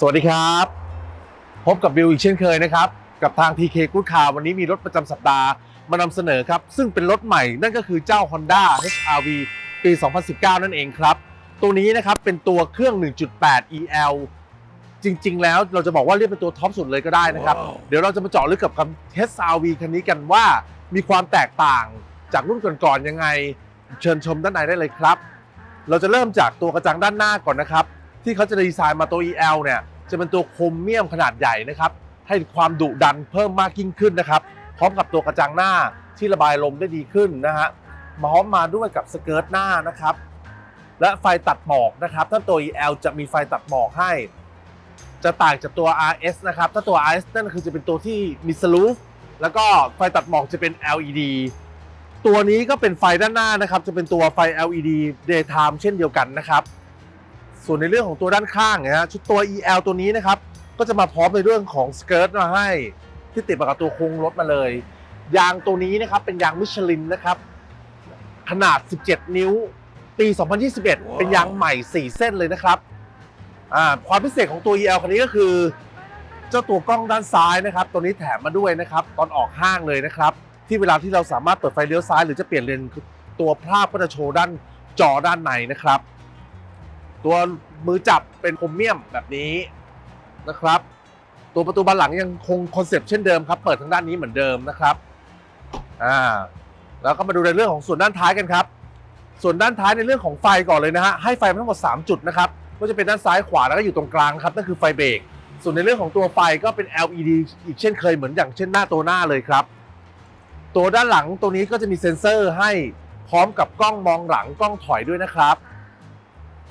สวัสดีครับ พบกับบิวอีกเช่นเคยนะครับ กับทาง TK Good Car วันนี้มีรถประจำสัปดาห์มานำเสนอครับ ซึ่งเป็นรถใหม่นั่นก็คือเจ้า Honda HR-V ปี 2019 นั่นเองครับ ตัวนี้นะครับเป็นตัวเครื่อง 1.8 EL จริง ๆ แล้วเราจะบอกว่าเรียกเป็นตัวท็อปสุดเลยก็ได้นะครับ เดี๋ยวเราจะมาเจาะลึกกับคำ HR-V คันนี้กันว่า มีความแตกต่างจากรุ่นก่อนๆยังไง เชิญชมด้านในได้เลยครับ เราจะเริ่มจากตัวกระจังด้านหน้าก่อนนะครับที่เขาจะดีไซน์มาตัว EL เนี่ย จะเป็นตัวโครเมียมขนาดใหญ่นะครับ ให้ความดุดันเพิ่มมากยิ่งขึ้นนะครับ พร้อมกับตัวกระจังหน้าที่ระบายลมได้ดีขึ้นนะฮะมาพร้อมมาด้วยกับสเกิร์ตหน้านะครับ และไฟตัดหมอกนะครับ ถ้าตัว EL จะมีไฟตัดหมอกให้ จะต่างจากตัว RS นะครับ ถ้าตัว RS นั่นคือจะเป็นตัวที่มีสลูฟแล้วก็ไฟตัดหมอกจะเป็น LED ตัวนี้ก็เป็นไฟด้านหน้านะครับ จะเป็นตัวไฟ LED daytime เช่นเดียวกันนะครับ ส่วนในเรื่องของตัวด้านข้างนะฮะชุดตัว EL ตัวนี้นะครับก็จะมาพร้อมในเรื่องของสเกิร์ตมาให้ที่ติดมากับตัวโครงรถมาเลย ยางตัวนี้นะครับเป็นยางมิชลินนะครับ ขนาด 17 นิ้ว ปี 2021 เป็นยางใหม่ 4 เส้นเลยนะครับอ่าความพิเศษของตัว EL คันนี้ก็คือ เจ้าตัวกล้องด้านซ้ายนะครับ ตัวนี้แถมมาด้วยนะครับ ตอนออกห้างเลยนะครับ ที่เวลาที่เราสามารถเปิดไฟเลี้ยวซ้าย หรือจะเปลี่ยนเลนตัวภาพก็จะโชว์ด้านจอด้านในนะครับ ตัวมือจับเป็นโครเมียมแบบนี้นะครับ ตัวประตูบานหลังยังคงคอนเซปต์เช่นเดิมครับ เปิดทางด้านนี้เหมือนเดิมนะครับอ่าแล้วก็มาดูในเรื่องของส่วนด้านท้ายกันครับ ส่วนด้านท้ายในเรื่องของไฟก่อนเลยนะฮะให้ไฟมาทั้งหมด 3 จุดนะครับก็จะเป็นด้านซ้ายขวาแล้วก็อยู่ตรงกลางครับนั่นคือไฟเบรกส่วนในเรื่องของตัวไฟก็เป็น LED อีกเช่นเคยเหมือนอย่างเช่นหน้าตัวหน้าเลยครับ ตัวด้านหลังตัวนี้ก็จะมีเซ็นเซอร์ให้พร้อมกับกล้องมองหลังกล้องถอยด้วยนะครับ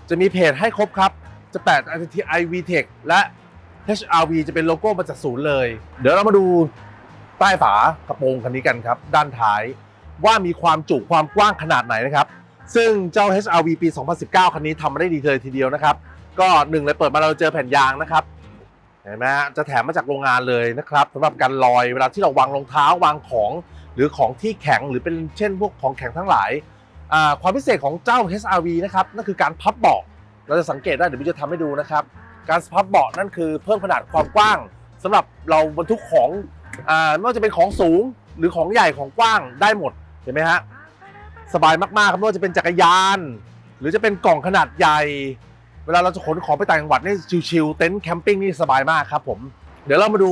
จะมีเพจให้ครบครับ จะแปะ ITI VTech และ HRV จะเป็นโลโก้มาจากศูนย์เลย เดี๋ยวเรามาดูใต้ฝากระโปรงคันนี้กันครับ ด้านท้ายว่ามีความจุความกว้างขนาดไหนนะครับ ซึ่งเจ้า HRV ปี 2019 คันนี้ทำมาได้ดีเลยทีเดียวนะครับ ก็หนึ่งเลยเปิดมาเราเจอแผ่นยางนะครับเห็นไหมฮะจะแถมมาจากโรงงานเลยนะครับสำหรับการลอยเวลาที่เราวางรองเท้าวางของ หรือของที่แข็งหรือเป็นเช่นพวกของแข็งทั้งหลาย ความพิเศษของเจ้า HRV นะครับนั่นคือการพับเบาะเราจะสังเกตได้เดี๋ยวพี่จะทำให้ดูนะครับ การพับเบาะนั่นคือเพิ่มขนาดความกว้างสำหรับเราบรรทุกของอไม่ว่าจะเป็นของสูงหรือของใหญ่ของกว้างได้หมดเห็นไหมฮะสบายมากๆครับไม่ว่าจะเป็นจักรยาน หรือจะเป็นกล่องขนาดใหญ่ เวลาเราจะขนของไปต่างจังหวัดนี่ชิวๆเต็นท์แคมปิ้งนี่สบายมากครับผมเดี๋ยวเรามาดู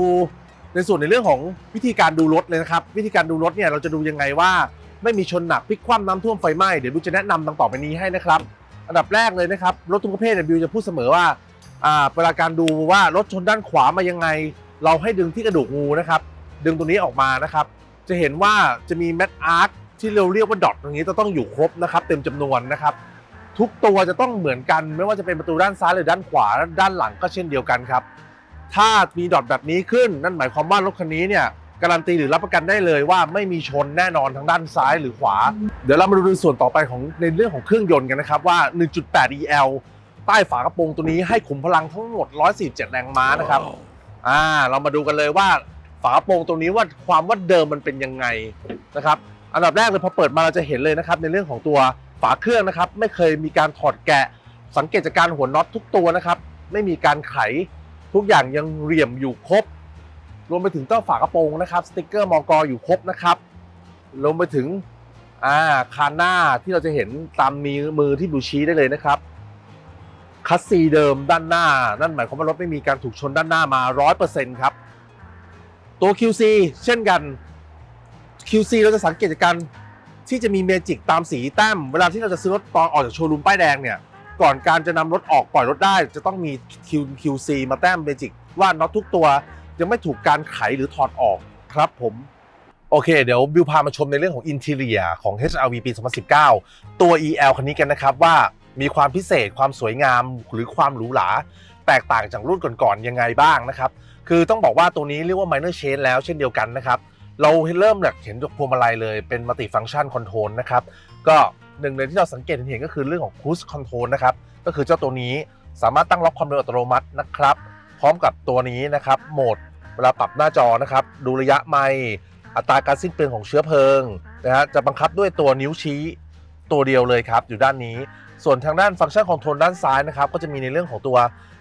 ในส่วนในเรื่องของวิธีการดูรถเลยนะครับ วิธีการดูรถเนี่ยเราจะดูยังไงว่า ไม่มีชนหนักพลิกคว่ำน้ำท่วมไฟไหม้เดี๋ยวบิวจะแนะนำดังต่อไปนี้ให้นะครับ อันดับแรกเลยนะครับ รถทุกประเภทเนี่ยบิวจะพูดเสมอว่าอ่าเวลาการดูว่ารถชนด้านขวามายังไง เราให้ดึงที่กระดูกงูนะครับ ดึงตรงนี้ออกมานะครับ จะเห็นว่าจะมีแมทอาร์คที่เราเรียกว่าดอทตรงนี้จะต้องอยู่ครบนะครับ เต็มจำนวนนะครับ ทุกตัวจะต้องเหมือนกัน ไม่ว่าจะเป็นประตูด้านซ้ายหรือด้านขวาด้านหลังก็เช่นเดียวกันครับ ถ้ามีดอทแบบนี้ขึ้นนั่นหมายความว่ารถคันนี้เนี่ย การันตีหรือรับประกันได้เลยว่าไม่มีชนแน่นอนทางด้านซ้ายหรือขวา เดี๋ยวเรามาดูในส่วนต่อไปของในเรื่องของเครื่องยนต์กันนะครับว่า 1.8 EL ใต้ฝากระโปรงตัวนี้ให้ขุมพลังทั้งหมด 147 แรงม้านะครับอ่าเรามาดูกันเลยว่าฝากระโปรงตรงนี้ว่าความว่าเดิมมันเป็นยังไงนะครับอันดับแรกเลยพอเปิดมาเราจะเห็นเลยนะครับในเรื่องของตัวฝาเครื่องนะครับ ไม่เคยมีการถอดแกะ สังเกตจากการหัวน็อตทุกตัวนะครับ ไม่มีการไขทุกอย่างยังเรียมอยู่ครบ รวมไปถึงเจ้าฝากระโปรงนะครับสติกเกอร์มอกอยู่ครบนะครับรวมไปถึงอ่าคานหน้าที่เราจะเห็นตามมือมือที่บูชี้ได้เลยนะครับคัสซีเดิมด้านหน้า นั่นหมายความว่ารถไม่มีการถูกชนด้านหน้ามา 100%ครับ ตัว QC เช่นกัน QC เราจะสังเกตจากการที่จะมีเมจิกตามสีแต้ม เวลาที่เราจะซื้อรถตอนออกจากโชว์รูมป้ายแดงเนี่ย ก่อนการจะนำรถออกปล่อยรถได้ จะต้องมี QC มาแต้มเมจิกว่าน็อตทุกตัว ยังไม่ถูกการไขหรือถอดออกครับผมโอเค เดี๋ยวบิวพามาชมในเรื่องของอินเทเรียของ HRV ปี 2019 ตัว EL คันนี้กันนะครับว่ามีความพิเศษความสวยงามหรือความหรูหรา แตกต่างจากรุ่นก่อนๆยังไงบ้างนะครับ คือต้องบอกว่าตัวนี้เรียกว่า minor change แล้วเช่นเดียวกันนะครับ เราเริ่มแบบเห็นพวงมาลัยเลยเป็นมัลติฟังชันคอนโทรลนะครับ ก็หนึ่งเลยที่เราสังเกตเห็นก็คือเรื่องของ cruise control นะครับ ก็คือเจ้าตัวนี้สามารถตั้งล็อกความเร็วอัตโนมัตินะครับ ร้อมกับตัวนี้นะครับ โหมดเวลาปรับหน้าจอนะครับ ดูระยะไม่อัตราการสิ้นเปลืองของเชื้อเพลิงนะฮะจะบังคับด้วยตัวนิ้วชี้ตัวเดียวเลยครับ อยู่ด้านนี้ ส่วนทางด้านฟังก์ชันคอนโทรลด้านซ้ายนะครับ ก็จะมีในเรื่องของตัว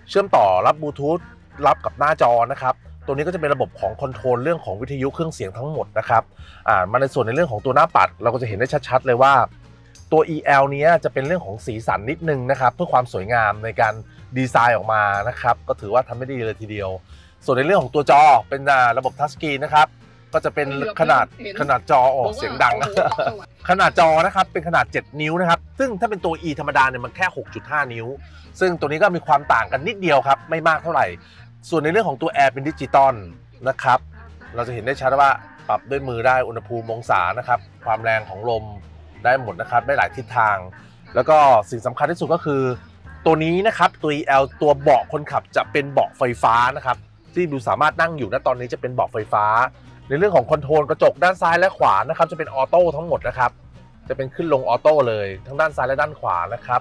เชื่อมต่อรับบลูทูธรับกับหน้าจอนะครับตัวนี้ก็จะเป็นระบบของคอนโทรลเรื่องของวิทยุเครื่องเสียงทั้งหมดนะครับอ่ามาในส่วนในเรื่องของตัวหน้าปัด เราก็จะเห็นได้ชัด ๆ เลยว่า ตัว EL เนี้ยจะเป็นเรื่องของสีสันนิดนึงนะครับ เพื่อความสวยงามในการดีไซน์ออกมานะครับ ก็ถือว่าทำได้ดีเลยทีเดียว ส่วนในเรื่องของตัวจอเป็นอ่าระบบทัชสกรีนนะครับ ก็จะเป็นขนาดขนาดจอโอ้เสียงดัง ขนาดจอนะครับเป็นขนาด 7 นิ้วนะครับ ซึ่งถ้าเป็นตัว E ธรรมดาเนี่ยมันแค่ 6.5 นิ้ว ซึ่งตัวนี้ก็มีความต่างกันนิดเดียวครับ ไม่มากเท่าไหร่ ส่วนในเรื่องของตัวแอร์เป็นดิจิตอลนะครับ เราจะเห็นได้ชัดว่าปรับด้วยมือได้อุณหภูมิองศานะครับ ความแรงของลม ได้หมดนะครับได้หลายทิศทาง แล้วก็สิ่งสำคัญที่สุดก็คือ ตัวนี้นะครับตัว EL ตัวเบาะคนขับจะเป็นเบาะไฟฟ้านะครับที่บิวสามารถนั่งอยู่ณตอนนี้จะเป็นเบาะไฟฟ้า ในเรื่องของคอนโทรลกระจกด้านซ้ายและขวานะครับจะเป็นออโต้ทั้งหมดนะครับจะเป็นขึ้นลงออโต้เลยทั้งด้านซ้ายและด้านขวานะครับ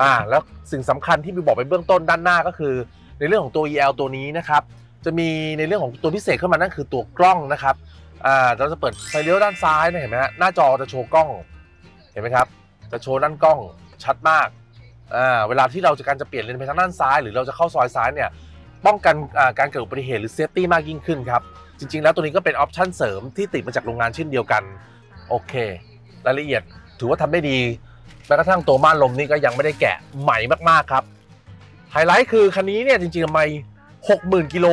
อ่าแล้วสิ่งสำคัญที่บิวบอกไปเบื้องต้นด้านหน้าก็คือ ในเรื่องของตัว EL ตัวนี้นะครับจะมีในเรื่องของตัวพิเศษขึ้นมานั่นคือตัวกล้องนะครับอ่าเราจะเปิดไฟเลี้ยวด้านซ้ายนี่ยเห็นไหมฮะหน้าจอจะโชว์กล้อง ห็นไหมครับ จะโชว์ด้านกล้องชัดมากอ่าเวลาที่เราจะการจะเปลี่ยนเลนไปทางด้านซ้าย หรือเราจะเข้าซอยซ้ายเนี่ยป้องกันการเกิดอุบัติเหตุหรือเซฟตี้มากยิ่งขึ้นครับ จริง ๆ แล้วตัวนี้ก็เป็นออปชั่นเสริมที่ติดมาจากโรงงานเช่นเดียวกัน โอเค รายละเอียดถือว่าทำได้ดีแม้กระทั่งตัวม่านลมนี่ก็ยังไม่ได้แกะใหม่มากๆครับไฮไลท์คือคันนี้เนี่ยจริงๆทำไม60,000กิโล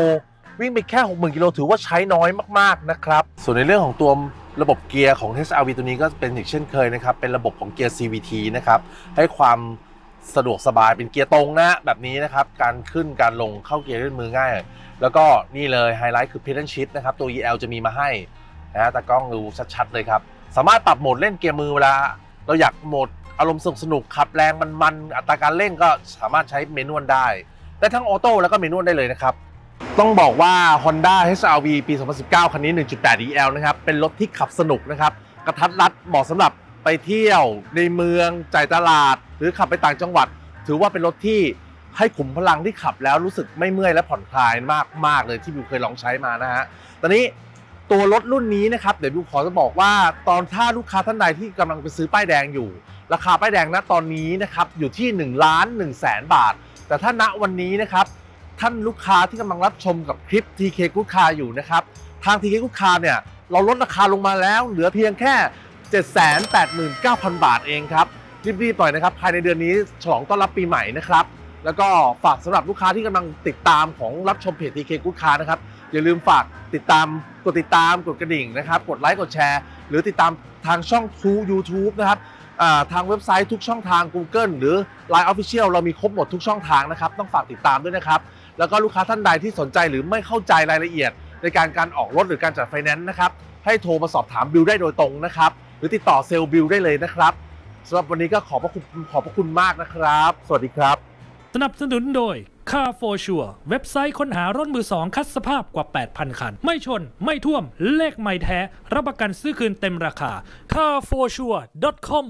วิ่งไปแค่ 60,000กิโลถือว่าใช้น้อยมากๆนะครับ ส่วนในเรื่องของตัว ระบบเกียร์ของ HRV ตัวนี้ก็เป็นอีกเช่นเคยนะครับ เป็นระบบของเกียร์ CVT นะครับ ให้ความสะดวกสบายเป็นเกียร์ตรงนะแบบนี้นะครับ การขึ้นการลงเข้าเกียร์ด้วยมือง่าย แล้วก็นี่เลยไฮไลท์คือ pedal shift นะครับ ตัว EL จะมีมาให้นะแต่กล้องดูชัดๆเลยครับ สามารถปรับโหมดเล่นเกียร์มือเวลา เราอยากโหมดอารมณ์สนุกสนุกขับแรงมันๆอัตราการเร่งก็สามารถใช้เมนวลได้ได้ทั้งออโต้แล้วก็เมนวลได้เลยนะครับ ต้องบอกว่า Honda HRV ปี 2019 คันนี้ 1.8 DL นะครับ เป็นรถที่ขับสนุกนะครับ กระทัดรัดเหมาะสำหรับไปเที่ยวในเมืองจ่ายตลาด หรือขับไปต่างจังหวัด ถือว่าเป็นรถที่ให้ขุมพลังที่ขับแล้วรู้สึกไม่เมื่อยและผ่อนคลายมากมากเลยที่บิวเคยลองใช้มานะฮะ ตอนนี้ตัวรถรุ่นนี้นะครับ เดี๋ยวบิวขอจะบอกว่าตอนถ้าลูกค้าท่านใดที่กำลังไปซื้อป้ายแดงอยู่ ราคาป้ายแดงณตอนนี้นะครับอยู่ที่1ล้าน1แสนบาท แต่ถ้าณวันนี้นะครับ ท่านลูกค้าที่กำลังรับชมกับคลิป TK Good Car อยู่นะครับ ทาง TK Good Car เนี่ย เราลดราคาลงมาแล้ว เหลือเพียงแค่ 789,000 บาทเองครับ รีบๆหน่อยนะครับ ภายในเดือนนี้ฉลองต้อนรับปีใหม่นะครับ แล้วก็ฝากสำหรับลูกค้าที่กำลังติดตามของรับชมเพจ TK Good Car นะครับ อย่าลืมฝากติดตามกดติดตามกดกระดิ่งนะครับ กดไลค์กดแชร์ หรือติดตามทางช่อง True YouTube นะครับอ่าทางเว็บไซต์ทุกช่องทาง Google หรือ Line Official เรามีครบหมดทุกช่องทางนะครับ ต้องฝากติดตามด้วยนะครับ แล้วก็ลูกค้าท่านใดที่สนใจหรือไม่เข้าใจรายละเอียด ในการการออกรถหรือการจัดไฟแนนซ์นะครับให้โทรมาสอบถามบิลได้โดยตรงนะครับ หรือติดต่อเซลล์บิลได้เลยนะครับสำหรับวันนี้ก็ขอบพระคุณขอบพระคุณมากนะครับ สวัสดีครับ สนับสนุนโดย Car for Sure เว็บไซต์ค้นหารถมือสองคัดสภาพกว่า 8,000 คัน ไม่ชน ไม่ท่วม เลขไม่แท้ รับประกันซื้อคืนเต็มราคา carforsure.com